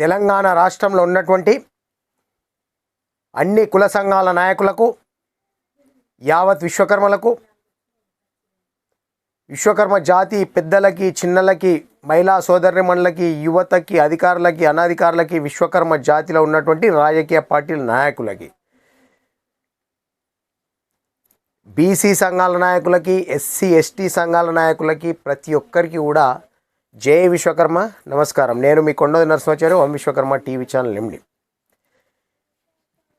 తెలంగాణ రాష్ట్రంలో ఉన్నటువంటి అన్ని కుల సంఘాల నాయకులకు యావత్ విశ్వకర్మలకు విశ్వకర్మ జాతి పెద్దలకి చిన్నలకి మహిళా సోదరిమణులకి యువతకి అధికారులకి అనధికారులకి విశ్వకర్మ జాతిలో ఉన్నటువంటి రాజకీయ పార్టీల నాయకులకి బీసీ సంఘాల నాయకులకి ఎస్సీ ఎస్టీ సంఘాల నాయకులకి ప్రతి ఒక్కరికి కూడా జే విశ్వకర్మ. నమస్కారం. నేను మీ కొండది Narasimhachari Om Vishwakarma TV channel MD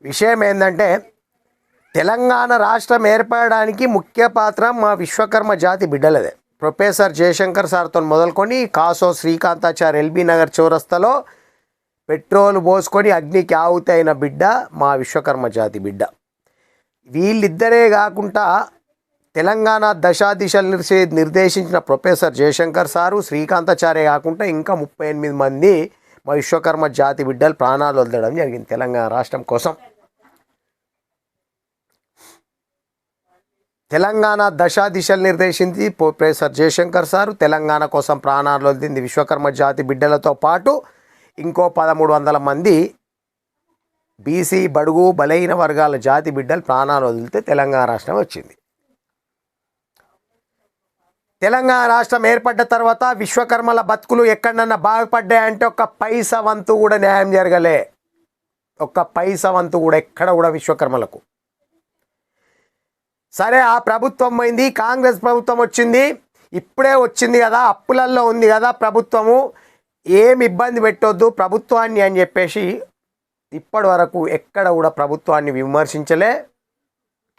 విషయం ఏంటంటే తెలంగాణ రాష్ట్రం ఏర్పడడానికి ముఖ్య పాత్ర మా విశ్వకర్మ జాతి బిడ్డలదే. ప్రొఫెసర్ జయశంకర్ సార్తో మొదలుకొని కాసో శ్రీకాంతాచార్య ఎల్బీ నగర్ చౌరస్తలో పెట్రోల్ పోసుకొని అగ్నికి ఆవుతైన బిడ్డ మా విశ్వకర్మ జాతి బిడ్డ. వీళ్ళిద్దరే కాకుండా తెలంగాణ దశాదిశలు నిర్దేశించిన ప్రొఫెసర్ జయశంకర్ సారు శ్రీకాంతాచార్య కాకుండా ఇంకా ముప్పై ఎనిమిది మంది మా విశ్వకర్మ జాతి బిడ్డలు ప్రాణాలు వదలడం జరిగింది తెలంగాణ రాష్ట్రం కోసం. తెలంగాణ దశా దిశలు నిర్దేశించి ప్రొఫెసర్ జయశంకర్ సారు తెలంగాణ కోసం ప్రాణాలు వదిలింది విశ్వకర్మ జాతి బిడ్డలతో పాటు ఇంకో పదమూడు వందల మంది బీసీ బడుగు బలహీన వర్గాల జాతి బిడ్డలు ప్రాణాలు వదిలితే తెలంగాణ రాష్ట్రం వచ్చింది. తెలంగాణ రాష్ట్రం ఏర్పడ్డ తర్వాత విశ్వకర్మల బతుకులు ఎక్కడన్నా బాగుపడ్డాయంటే ఒక్క పైస వంతు కూడా న్యాయం జరగలే. ఒక్క పైస వంతు కూడా ఎక్కడ కూడా విశ్వకర్మలకు. సరే ఆ ప్రభుత్వం పోయింది కాంగ్రెస్ ప్రభుత్వం వచ్చింది ఇప్పుడే వచ్చింది కదా అప్పులల్లో ఉంది కదా ప్రభుత్వము ఏం ఇబ్బంది పెట్టొద్దు ప్రభుత్వాన్ని అని చెప్పేసి ఇప్పటి వరకు ఎక్కడ కూడా ప్రభుత్వాన్ని విమర్శించలే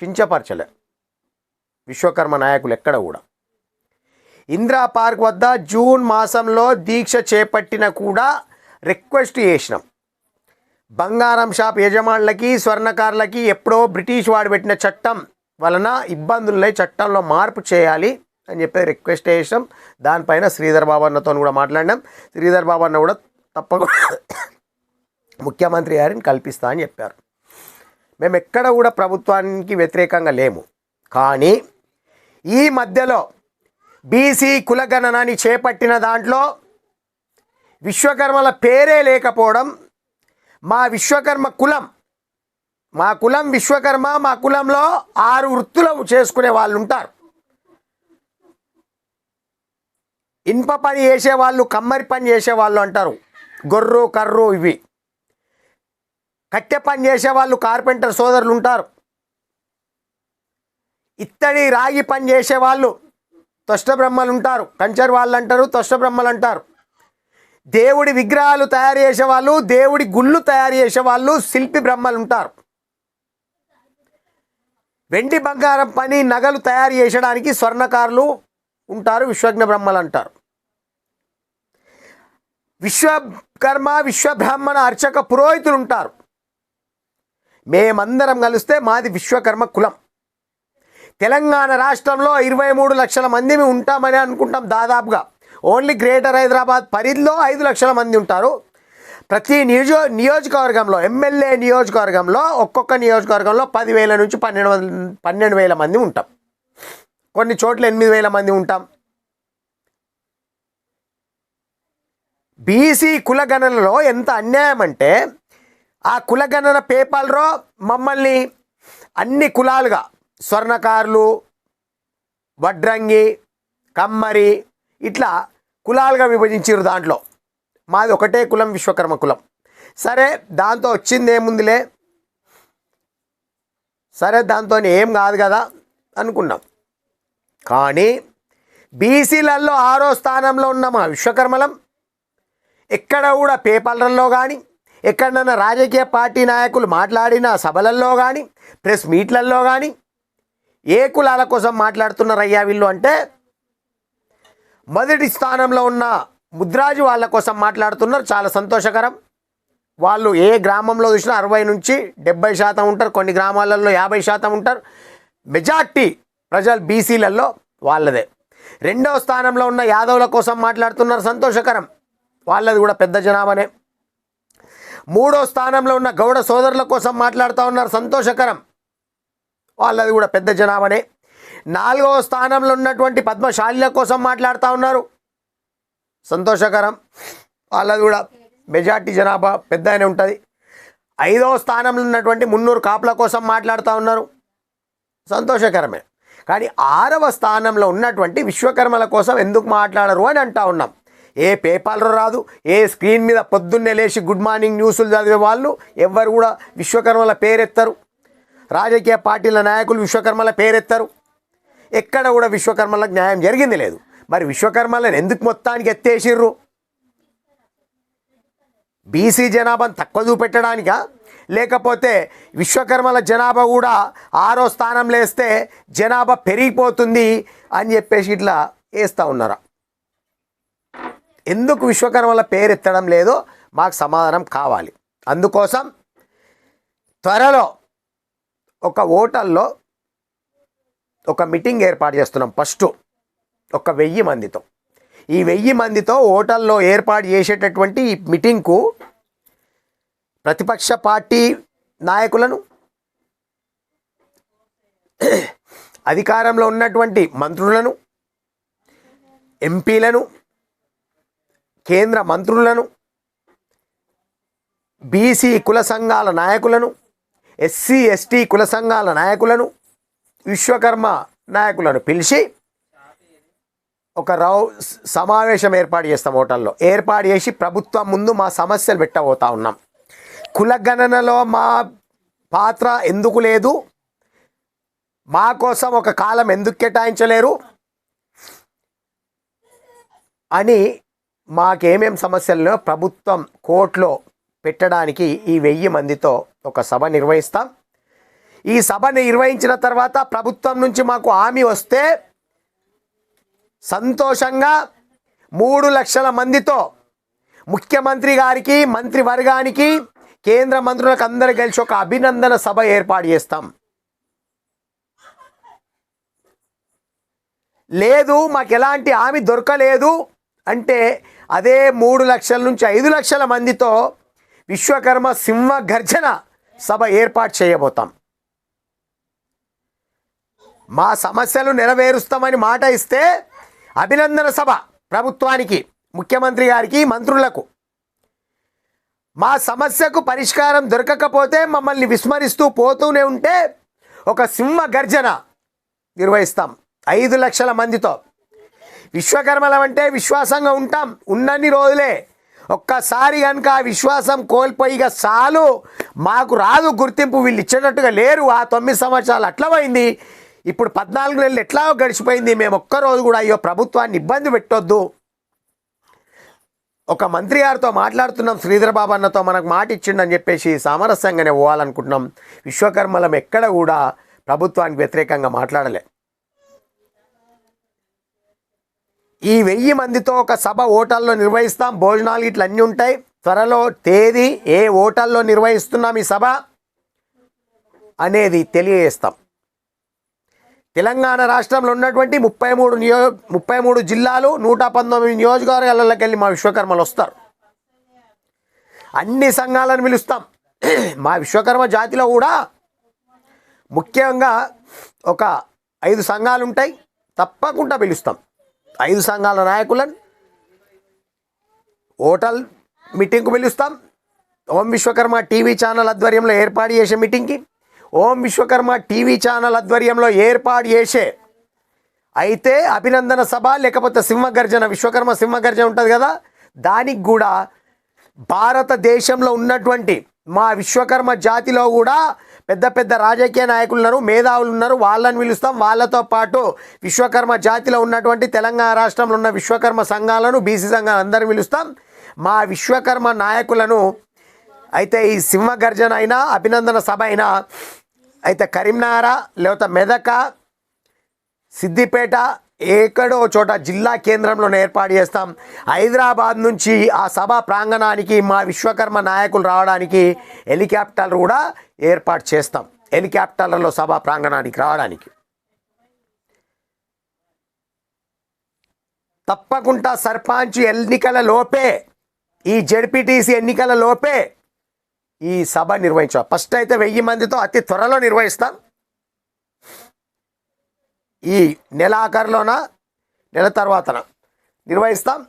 కించపరచలే. విశ్వకర్మ నాయకులు ఎక్కడ కూడా. ఇందిరా పార్క్ వద్ద జూన్ మాసంలో దీక్ష చేపట్టిన కూడా రిక్వెస్ట్ చేసినాం. బంగారం షాప్ యజమానులకి స్వర్ణకారులకి ఎప్పుడో బ్రిటిష్ వాడు పెట్టిన చట్టం వలన ఇబ్బందులున్నాయి చట్టంలో మార్పు చేయాలి అని చెప్పి రిక్వెస్ట్ చేసాం దానిపైన శ్రీధర్ బాబు అన్నతో కూడా మాట్లాడినాం. శ్రీధర్ బాబు అన్న కూడా తప్పకుండా ముఖ్యమంత్రి గారిని కల్పిస్తా అని చెప్పారు. మేము ఎక్కడ కూడా ప్రభుత్వానికి వ్యతిరేకంగా లేము. కానీ ఈ మధ్యలో బీసీ కులగణనాన్ని చేపట్టిన దాంట్లో విశ్వకర్మల పేరే లేకపోవడం మా విశ్వకర్మ కులం మా కులం విశ్వకర్మ మా కులంలో ఆరు వృత్తులు చేసుకునే వాళ్ళు ఉంటారు ఇనుప పని చేసేవాళ్ళు కమ్మరి పని చేసేవాళ్ళు అంటారు. గొర్రు కర్రు ఇవి. కట్టె పని చేసేవాళ్ళు కార్పెంటర్ సోదరులు ఉంటారు. ఇత్తడి రాగి పని చేసేవాళ్ళు తొష్ట బ్రహ్మలు ఉంటారు కంచర్ వాళ్ళు అంటారు తొష్ట బ్రహ్మలు అంటారు దేవుడి విగ్రహాలు తయారు చేసేవాళ్ళు దేవుడి గుళ్ళు తయారు చేసేవాళ్ళు శిల్పి బ్రహ్మలు ఉంటారు వెండి బంగారం పని నగలు తయారు చేసడానికి స్వర్ణకారులు ఉంటారు విశ్వజ్ఞ బ్రహ్మలు అంటారు విశ్వకర్మ విశ్వబ్రాహ్మణ అర్చక పురోహితులు ఉంటారు మేమందరం కలిస్తే మాది విశ్వకర్మ కులం. తెలంగాణ రాష్ట్రంలో ఇరవై మూడు లక్షల మంది ఉంటామని అనుకుంటాం దాదాపుగా. ఓన్లీ గ్రేటర్ హైదరాబాద్ పరిధిలో ఐదు లక్షల మంది ఉంటారు. ప్రతి నియోజ నియోజకవర్గంలో ఎమ్మెల్యే నియోజకవర్గంలో ఒక్కొక్క నియోజకవర్గంలో పదివేల నుంచి పన్నెండు వందల పన్నెండు వేల మంది ఉంటాం. కొన్ని చోట్ల ఎనిమిది వేల మంది ఉంటాం. బీసీ కులగణనలో ఎంత అన్యాయం అంటే ఆ కులగణన పేపర్లో మమ్మల్ని అన్ని కులాలుగా స్వర్ణకారులు వడ్రంగి కమ్మరి ఇట్లా కులాలుగా విభజించారు దాంట్లో. మాది ఒకటే కులం విశ్వకర్మ కులం. సరే దాంతో వచ్చింది ఏముందిలే సరే దాంతో ఏం కాదు కదా అనుకున్నాం. కానీ బీసీలలో ఆరో స్థానంలో ఉన్న మా విశ్వకర్మలం ఎక్కడ కూడా పేపర్లలో కానీ ఎక్కడన్నా రాజకీయ పార్టీ నాయకులు మాట్లాడిన సభలల్లో కానీ ప్రెస్ మీట్లలో కానీ ఏ కులాల కోసం మాట్లాడుతున్నారయ్యా వీళ్ళు అంటే మొదటి స్థానంలో ఉన్న ముద్రాజు వాళ్ళ కోసం మాట్లాడుతున్నారు. చాలా సంతోషకరం. వాళ్ళు ఏ గ్రామంలో చూసినా అరవై నుంచి డెబ్బై శాతం ఉంటారు. కొన్ని గ్రామాలలో యాభై శాతం ఉంటారు. మెజార్టీ ప్రజలు బీసీలలో వాళ్ళదే. రెండవ స్థానంలో ఉన్న యాదవుల కోసం మాట్లాడుతున్నారు. సంతోషకరం. వాళ్ళది కూడా పెద్ద జనాభానే. మూడో స్థానంలో ఉన్న గౌడ సోదరుల కోసం మాట్లాడుతూ ఉన్నారు. సంతోషకరం. వాళ్ళది కూడా పెద్ద జనాభానే. నాలుగవ స్థానంలో ఉన్నటువంటి పద్మశాలిల కోసం మాట్లాడుతూ ఉన్నారు. సంతోషకరం. వాళ్ళది కూడా మెజార్టీ జనాభా పెద్ద పెద్దనే ఉంటుంది. ఐదవ స్థానంలో ఉన్నటువంటి మున్నూరు కాపుల కోసం మాట్లాడుతూ ఉన్నారు. సంతోషకరమే. కానీ ఆరవ స్థానంలో ఉన్నటువంటి విశ్వకర్మల కోసం ఎందుకు మాట్లాడరు అని అంటా ఉన్నాం. ఏ పేపర్లో రాదు ఏ స్క్రీన్ మీద పొద్దున్నే లేచి గుడ్ మార్నింగ్ న్యూస్లు చదివే వాళ్ళు ఎవ్వరు కూడా విశ్వకర్మల పేరెత్తరు. రాజకీయ పార్టీల నాయకులు విశ్వకర్మల పేరెత్తారు. ఎక్కడ కూడా విశ్వకర్మలకు న్యాయం జరిగింది లేదు. మరి విశ్వకర్మలను ఎందుకు మొత్తానికి ఎత్తేసిర్రు? బీసీ జనాభాను తక్కువ చూపెట్టడానికా? లేకపోతే విశ్వకర్మల జనాభా కూడా ఆరో స్థానం లేస్తే జనాభా పెరిగిపోతుంది అని చెప్పేసి ఇట్లా వేస్తూ ఉన్నారా? ఎందుకు విశ్వకర్మల పేరు ఎత్తడం లేదో మాకు సమాధానం కావాలి. అందుకోసం త్వరలో ఒక హోటల్లో ఒక మీటింగ్ ఏర్పాటు చేస్తున్నాం ఫస్ట్ ఒక వెయ్యి మందితో. ఈ వెయ్యి మందితో హోటల్లో ఏర్పాటు చేసేటటువంటి ఈ మీటింగ్కు ప్రతిపక్ష పార్టీ నాయకులను అధికారంలో ఉన్నటువంటి మంత్రులను ఎంపీలను కేంద్ర మంత్రులను బీసీ కుల సంఘాల నాయకులను ఎస్సీ ఎస్టీ కుల సంఘాల నాయకులను విశ్వకర్మ నాయకులను పిలిచి ఒక రౌ సమావేశం ఏర్పాటు చేస్తాం హోటల్లో. ఏర్పాటు చేసి ప్రభుత్వం ముందు మా సమస్యలు పెట్టబోతా ఉన్నాం. కులగణనలో మా పాత్ర ఎందుకు లేదు? మా కోసం ఒక కాలం ఎందుకు కేటాయించలేరు? అని మాకేమేం సమస్యలు ప్రభుత్వం కోర్టులో పెట్టడానికి ఈ వెయ్యి మందితో ఒక సభ నిర్వహిస్తాం. ఈ సభ నిర్వహించిన తర్వాత ప్రభుత్వం నుంచి మాకు హామీ వస్తే సంతోషంగా మూడు లక్షల మందితో ముఖ్యమంత్రి గారికి మంత్రివర్గానికి కేంద్ర మంత్రులకు అందరు కలిసి ఒక అభినందన సభ ఏర్పాటు చేస్తాం. లేదు మాకు ఎలాంటి హామీ దొరకలేదు అంటే అదే మూడు లక్షల నుంచి ఐదు లక్షల మందితో విశ్వకర్మ సింహ గర్జన సభ ఏర్పాటు చేయబోతాం. మా సమస్యలు నెరవేరుస్తామని మాట ఇస్తే అభినందన సభ ప్రభుత్వానికి ముఖ్యమంత్రి గారికి మంత్రులకు. మా సమస్యకు పరిష్కారం దొరకకపోతే మమ్మల్ని విస్మరిస్తూ పోతూనే ఉంటే ఒక సింహ గర్జన నిర్వహిస్తాం ఐదు లక్షల మందితో. విశ్వకర్మలం అంటే విశ్వాసంగా ఉంటాం. ఉన్నన్ని రోజులే ఒక్కసారి కనుక ఆ విశ్వాసం కోల్పోయిగా చాలు మాకు రాదు గుర్తింపు వీళ్ళు ఇచ్చేటట్టుగా లేరు. ఆ తొమ్మిది సంవత్సరాలు అట్లా పోయింది ఇప్పుడు పద్నాలుగు నెలలు ఎట్లా గడిచిపోయింది? మేము ఒక్కరోజు కూడా అయ్యో ప్రభుత్వాన్ని ఇబ్బంది పెట్టొద్దు. ఒక మంత్రి గారితో మాట్లాడుతున్నాం శ్రీధర్ బాబు అన్నతో మనకు మాట ఇచ్చిండని చెప్పేసి సామరస్యంగానే పోవాలనుకుంటున్నాం. విశ్వకర్మలం ఎక్కడ కూడా ప్రభుత్వానికి వ్యతిరేకంగా మాట్లాడలే. ఈ వెయ్యి మందితో ఒక సభ హోటల్లో నిర్వహిస్తాం. భోజనాలు ఇట్లా అన్నీ ఉంటాయి. త్వరలో తేదీ ఏ ఓటల్లో నిర్వహిస్తున్నాం ఈ సభ అనేది తెలియజేస్తాం. తెలంగాణ రాష్ట్రంలో ఉన్నటువంటి ముప్పై మూడు నియో ముప్పై మూడు జిల్లాలు నూట పంతొమ్మిది నియోజకవర్గాలలోకి వెళ్ళి మా విశ్వకర్మలు వస్తారు. అన్ని సంఘాలను పిలుస్తాం. మా విశ్వకర్మ జాతిలో కూడా ముఖ్యంగా ఒక ఐదు సంఘాలు ఉంటాయి. తప్పకుండా పిలుస్తాం. ఐదు సంఘాల నాయకులను హోటల్ మీటింగ్కు పిలుస్తాం. ఓం విశ్వకర్మ టీవీ ఛానల్ ఆధ్వర్యంలో ఏర్పాటు చేసే మీటింగ్కి ఓం విశ్వకర్మ టీవీ ఛానల్ ఆధ్వర్యంలో ఏర్పాటు చేసే అయితే అభినందన సభ లేకపోతే సింహగర్జన విశ్వకర్మ సింహగర్జన ఉంటుంది కదా? దానికి కూడా భారతదేశంలో ఉన్నటువంటి మా విశ్వకర్మ జాతిలో కూడా పెద్ద పెద్ద రాజకీయ నాయకులు ఉన్నారు మేధావులు ఉన్నారు వాళ్ళని పిలుస్తాం. వాళ్ళతో పాటు విశ్వకర్మ జాతిలో ఉన్నటువంటి తెలంగాణ రాష్ట్రంలో ఉన్న విశ్వకర్మ సంఘాలను బీసీ సంఘాలను అందరిని పిలుస్తాం. మా విశ్వకర్మ నాయకులను అయితే ఈ సింహగర్జన అయినా అభినందన సభ అయినా అయితే కరీంనగర లేకపోతే మెదక సిద్దిపేట ఎక్కడో చోట జిల్లా కేంద్రంలోనే ఏర్పాటు చేస్తాం. హైదరాబాద్ నుంచి ఆ సభ ప్రాంగణానికి మా విశ్వకర్మ నాయకులు రావడానికి హెలికాప్టర్ కూడా ఏర్పాటు చేస్తాం. హెలికాప్టర్లలో సభ ప్రాంగణానికి రావడానికి. తప్పకుండా సర్పంచ్ ఎన్నికల లోపే ఈ జడ్పీటీసీ ఎన్నికల లోపే ఈ సభ నిర్వహించాం ఫస్ట్ అయితే వెయ్యి మందితో అతి త్వరలో నిర్వహిస్తాం. ఈ నెలాఖరులోన? నెల తర్వాతన? నిర్వహిస్తాం.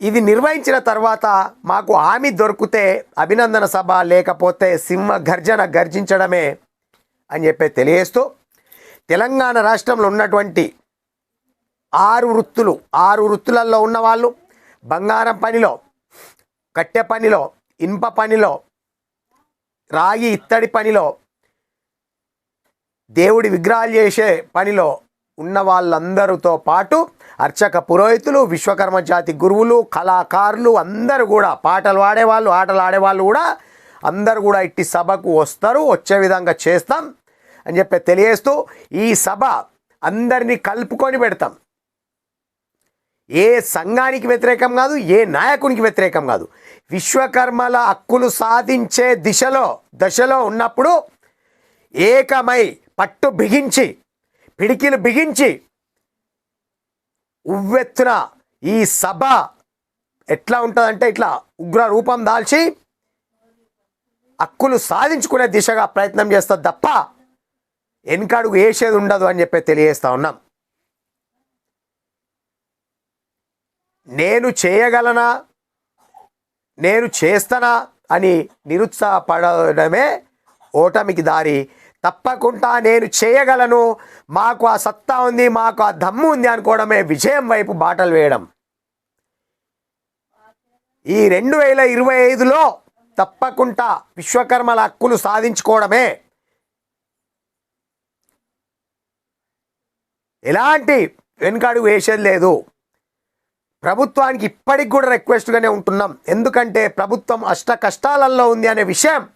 ఇది నిర్వహించిన తర్వాత మాకు హామీ దొరికితే అభినందన సభ లేకపోతే సింహ గర్జన గర్జించడమే అని చెప్పి తెలియజేస్తూ తెలంగాణ రాష్ట్రంలో ఉన్నటువంటి ఆరు వృత్తులు ఆరు వృత్తులలో ఉన్నవాళ్ళు బంగారం పనిలో కట్టె పనిలో ఇనుప పనిలో రాగి ఇత్తడి పనిలో దేవుడి విగ్రహాలు చేసే పనిలో ఉన్న వాళ్ళందరితో పాటు అర్చక పురోహితులు విశ్వకర్మ జాతి గురువులు కళాకారులు అందరూ కూడా పాటలు ఆడేవాళ్ళు ఆటలు ఆడేవాళ్ళు కూడా అందరు కూడా ఇట్టి సభకు వస్తారు వచ్చే విధంగా చేస్తాం అని చెప్పి తెలియజేస్తూ ఈ సభ అందరినీ కలుపుకొని పెడతాం. ఏ సంఘానికి వ్యతిరేకం కాదు ఏ నాయకునికి వ్యతిరేకం కాదు. విశ్వకర్మల హక్కులు సాధించే దిశలో దశలో ఉన్నప్పుడు ఏకమై పట్టు బిగించి పిడికిలు బిగించి ఉవ్వెత్తున ఈ సభ ఎట్లా ఉంటుందంటే ఇట్లా ఉగ్ర రూపం దాల్చి హక్కులు సాధించుకునే దిశగా ప్రయత్నం చేస్తుంది తప్ప వెనకడుగు వేసేది ఉండదు అని చెప్పి తెలియజేస్తా ఉన్నాం. నేను చేయగలనా? నేను చేస్తానా? అని నిరుత్సాహపడడమే ఓటమికి దారి తప్పకుండా నేను చేయగలను. మాకు ఆ సత్తా ఉంది మాకు ఆ దమ్ము ఉంది అనుకోవడమే విజయం వైపు బాటలు వేయడం. ఈ రెండు వేల ఇరవై ఐదులో తప్పకుండా విశ్వకర్మల హక్కులు సాధించుకోవడమే. ఎలాంటి వెనుకడుగు వేసేది లేదు. ప్రభుత్వానికి ఇప్పటికి కూడా రిక్వెస్ట్గానే ఉంటున్నాం. ఎందుకంటే ప్రభుత్వం అష్ట కష్టాలలో ఉంది అనే విషయం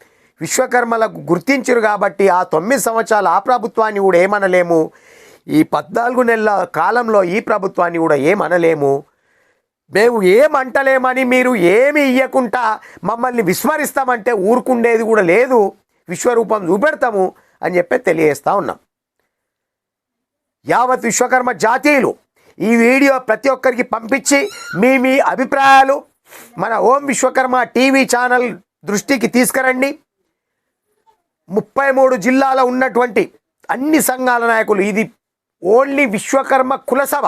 విశ్వకర్మలకు గుర్తించరు కాబట్టి ఆ తొమ్మిది సంవత్సరాలు ఆ ప్రభుత్వాన్ని కూడా ఏమనలేము? ఈ పద్నాలుగు నెలల కాలంలో ఈ ప్రభుత్వాన్ని కూడా ఏమనలేము? మేము ఏమంటలేమని మీరు ఏమి ఇయ్యకుండా మమ్మల్ని విస్మరిస్తామంటే ఊరుకుండేది కూడా లేదు. విశ్వరూపం చూపెడతాము అని చెప్పి తెలియజేస్తా ఉన్నాం. యావత్ విశ్వకర్మ జాతీయులు ఈ వీడియో ప్రతి ఒక్కరికి పంపించి మీ మీ అభిప్రాయాలు మన ఓం విశ్వకర్మ టీవీ ఛానల్ దృష్టికి తీసుకురండి. ముప్పై మూడు జిల్లాలో ఉన్నటువంటి అన్ని సంఘాల నాయకులు ఇది ఓన్లీ విశ్వకర్మ కుల సభ.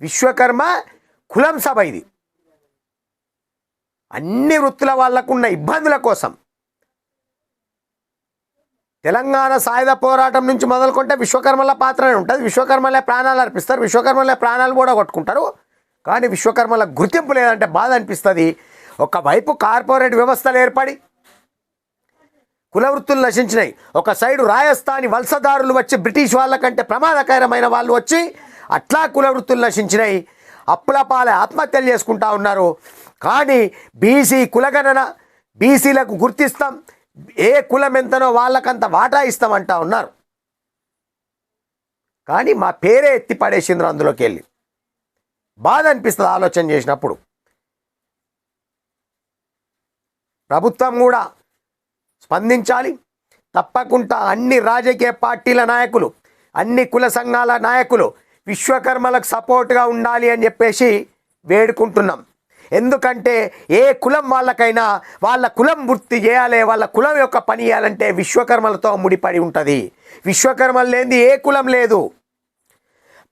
విశ్వకర్మ కులం సభ ఇది. అన్ని వృత్తుల వాళ్ళకున్న ఇబ్బందుల కోసం తెలంగాణ సాయుధ పోరాటం నుంచి మొదలుకుంటే విశ్వకర్మల పాత్రనే ఉంటుంది. విశ్వకర్మలే ప్రాణాలు అర్పిస్తారు. విశ్వకర్మలే ప్రాణాలు కూడా కొట్టుకుంటారు. కానీ విశ్వకర్మల గుర్తింపు లేదంటే బాధ అనిపిస్తుంది. ఒకవైపు కార్పొరేట్ వ్యవస్థలు ఏర్పడి కులవృత్తులు నశించినాయి. ఒక సైడు రాజస్థాని వలసదారులు వచ్చి బ్రిటిష్ వాళ్ళకంటే ప్రమాదకరమైన వాళ్ళు వచ్చి అట్లా కులవృత్తులు నశించినాయి. అప్పులపాలే ఆత్మహత్యలు చేసుకుంటా ఉన్నారు. కానీ బీసీ కులగణన బీసీలకు గుర్తిస్తాం. ఏ కులం ఎంతనో వాళ్ళకంత వాటా ఇస్తామంటా ఉన్నారు. కానీ మా పేరే ఎత్తి పడేసిండ్రు అందులోకి వెళ్ళి. బాధ అనిపిస్తుంది ఆలోచన చేసినప్పుడు. ప్రభుత్వం కూడా స్పందించాలి. తప్పకుండా అన్ని రాజకీయ పార్టీల నాయకులు అన్ని కుల సంఘాల నాయకులు విశ్వకర్మలకు సపోర్ట్గా ఉండాలి అని చెప్పేసి వేడుకుంటున్నాం. ఎందుకంటే ఏ కులం వాళ్ళకైనా వాళ్ళ కులం వృత్తి చేయాలి వాళ్ళ కులం యొక్క పని చేయాలంటే విశ్వకర్మలతో ముడిపడి ఉంటుంది. విశ్వకర్మలు లేనిది ఏ కులం లేదు.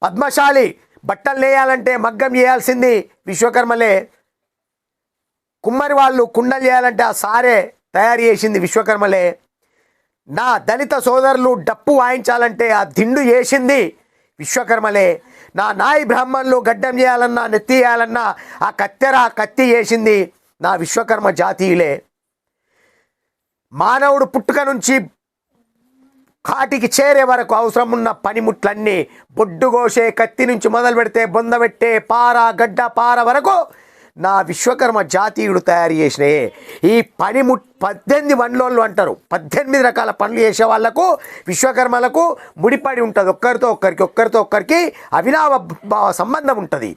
పద్మశాలి బట్టలు వేయాలంటే మగ్గం చేయాల్సింది విశ్వకర్మలే. కుమ్మరి వాళ్ళు కుండలు చేయాలంటే ఆ సారే తయారు చేసింది విశ్వకర్మలే. నా దళిత సోదరులు డప్పు వాయించాలంటే ఆ దిండు చేసింది విశ్వకర్మలే. నా నాయి బ్రాహ్మణులు గడ్డం చేయాలన్నా నెత్తి చేయాలన్నా ఆ కత్తెర ఆ కత్తి చేసింది నా విశ్వకర్మ జాతీయులే. మానవుడు పుట్టుక నుంచి కాటికి చేరే వరకు అవసరం ఉన్న పనిముట్లన్నీ బొడ్డు కోసే కత్తి నుంచి మొదలు పెడితే బొందబెట్టే పార గడ్డ పార వరకు నా విశ్వకర్మ జాతీయుడు తయారు చేసినాయే. ఈ పనిము పద్దెనిమిది వన్లోళ్ళు అంటారు. పద్దెనిమిది రకాల పనులు చేసే వాళ్ళకు విశ్వకర్మలకు ముడిపడి ఉంటుంది. ఒక్కరితో ఒక్కరికి ఒక్కరితో ఒక్కరికి అవినావ భావ సంబంధం ఉంటుంది.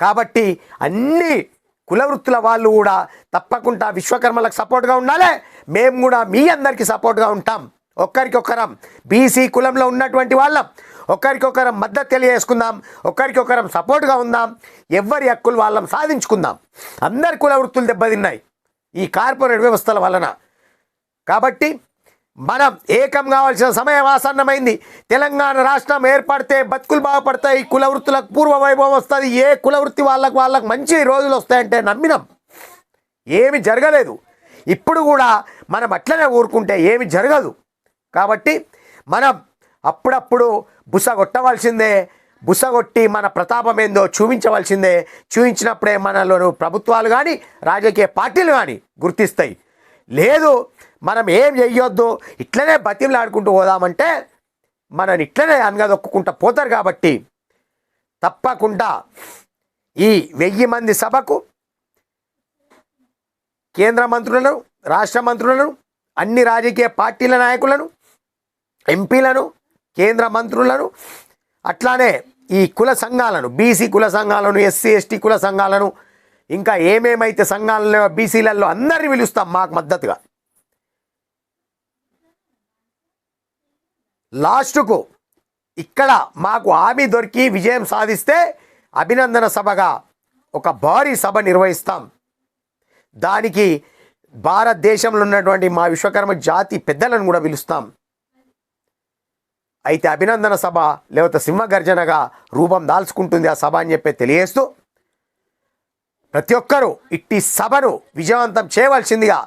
కాబట్టి అన్ని కులవృత్తుల వాళ్ళు కూడా తప్పకుండా విశ్వకర్మలకు సపోర్ట్గా ఉండాలి. మేము కూడా మీ అందరికీ సపోర్ట్గా ఉంటాం. ఒక్కరికొకరం. బీసీ కులంలో ఉన్నటువంటి వాళ్ళం. ఒకరికొకరం మద్దతు తెలియజేసుకుందాం ఒకరికొకరం సపోర్ట్గా ఉందాం ఎవరి హక్కులు వాళ్ళం సాధించుకుందాం. అందరి కుల వృత్తులు దెబ్బతిన్నాయి ఈ కార్పొరేట్ వ్యవస్థల వలన. కాబట్టి మనం ఏకం కావాల్సిన సమయం ఆసన్నమైంది. తెలంగాణ రాష్ట్రం ఏర్పడితే బతుకులు బాగుపడతాయి కుల వృత్తులకు పూర్వ వైభవం వస్తుంది. ఏ కుల వృత్తి వాళ్ళకు వాళ్ళకు మంచి రోజులు వస్తాయంటే నమ్మినాం. ఏమి జరగలేదు. ఇప్పుడు కూడా మనం అట్లనే ఊరుకుంటే ఏమి జరగదు. కాబట్టి మనం అప్పుడప్పుడు బుస కొట్టవలసిందే. బుస కొట్టి మన ప్రతాపం ఏందో చూపించవలసిందే. చూపించినప్పుడే మనలో ప్రభుత్వాలు కానీ రాజకీయ పార్టీలు కానీ గుర్తిస్తాయి. లేదు మనం ఏం చెయ్యొద్దు ఇట్లనే బతిమలాడుకుంటూ పోదామంటే మనని ఇట్లనే అనగదొక్కుంటా పోతారు కాబట్టి తప్పకుండా ఈ వెయ్యి మంది సభకు కేంద్ర మంత్రులను రాష్ట్ర మంత్రులను అన్ని రాజకీయ పార్టీల నాయకులను ఎంపీలను కేంద్ర మంత్రులను అట్లానే ఈ కుల సంఘాలను బీసీ కుల సంఘాలను ఎస్సీ ఎస్టీ కుల సంఘాలను ఇంకా ఏమేమైతే సంఘాలలో బీసీలలో అందరిని పిలుస్తాం మాకు మద్దతుగా. లాస్ట్కు ఇక్కడ మాకు హామీ దొరికి విజయం సాధిస్తే అభినందన సభగా ఒక భారీ సభ నిర్వహిస్తాం. దానికి భారతదేశంలో ఉన్నటువంటి మా విశ్వకర్మ జాతి పెద్దలను కూడా పిలుస్తాం. అయితే అభినందన సభ లేకపోతే సింహగర్జనగా రూపం దాల్చుకుంటుంది ఆ సభ అని చెప్పి తెలియజేస్తూ ప్రతి ఒక్కరూ ఇట్టి సభను విజయవంతం చేయవలసిందిగా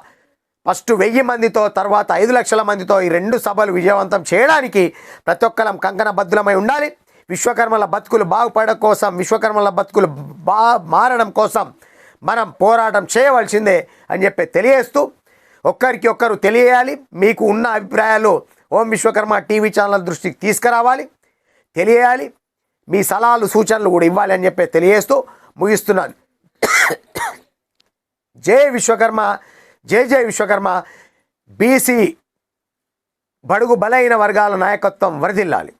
ఫస్ట్ వెయ్యి మందితో తర్వాత ఐదు లక్షల మందితో ఈ రెండు సభలు విజయవంతం చేయడానికి ప్రతి ఒక్కరం కంకణబద్ధులమై ఉండాలి. విశ్వకర్మల బతుకులు బాగుపడడం కోసం విశ్వకర్మల బతుకులు బా మారడం కోసం మనం పోరాటం చేయవలసిందే అని చెప్పి తెలియజేస్తూ ఒక్కరికి ఒక్కరు తెలియాలి మీకు ఉన్న అభిప్రాయాలు ఓం విశ్వకర్మ టీవీ ఛానల్ దృష్టికి తీసుకురావాలి తెలియాలి. మీ సలహాలు సూచనలు కూడా ఇవ్వాలి అని చెప్పి తెలియజేస్తూ ముగిస్తున్నాను. జై విశ్వకర్మ జై జై విశ్వకర్మ. బీసీ బడుగు బలైన వర్గాల నాయకత్వం వరదిల్లాలి.